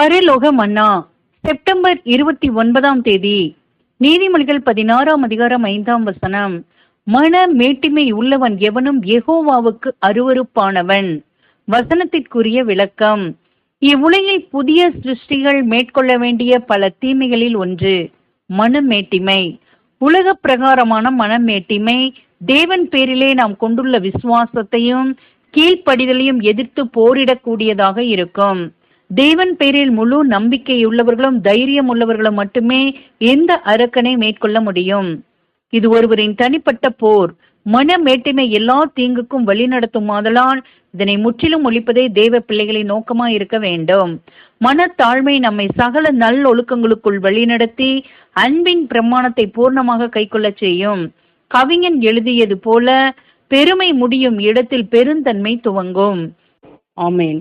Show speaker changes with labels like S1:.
S1: பரலோக மன்னா செப்டம்பர் இருபத்தி ஒன்பதாம் தேதி நீதிமொழிகள் பதினாறாம் அதிகாரம் ஐந்தாம் வசனம் மன மேட்டிமை உள்ளவன் எவனும் எகோவாவுக்கு அருவருப்பானவன். வசனத்திற்குரிய விளக்கம் இவ்வுலகில் புதிய சிருஷ்டிகள் மேற்கொள்ள வேண்டிய பல தீமைகளில் ஒன்று மனமேட்டிமை உலக பிரகாரமான மனமேட்டிமை தேவன் பேரிலே நாம் கொண்டுள்ள விசுவாசத்தையும் கீழ்ப்படிதலையும் எதிர்த்து போரிடக்கூடியதாக இருக்கும். தேவன் பேரில் முழு நம்பிக்கையுள்ளவர்களும் தைரியம் உள்ளவர்களும் மட்டுமே எந்த அரக்கனை மேற்கொள்ள முடியும்? இது ஒருவரின் தனிப்பட்ட போர். மன மேட்டிமை எல்லா தீங்குக்கும் வழிநடத்தும் ஆதலால் இதனை முற்றிலும் ஒழிப்பதே தேவ பிள்ளைகளின் நோக்கமா இருக்க வேண்டும். மனத்தாழ்மை நம்மை சகல நல்லொழுக்கங்களுக்குள் வழிநடத்தி அன்பின் பிரமாணத்தை பூர்ணமாக கைக்கொள்ளச் செய்யும். கவிஞன் எழுதியது போல பெருமை முடியும் இடத்தில் பெருந்தன்மை துவங்கும். ஆமேன்.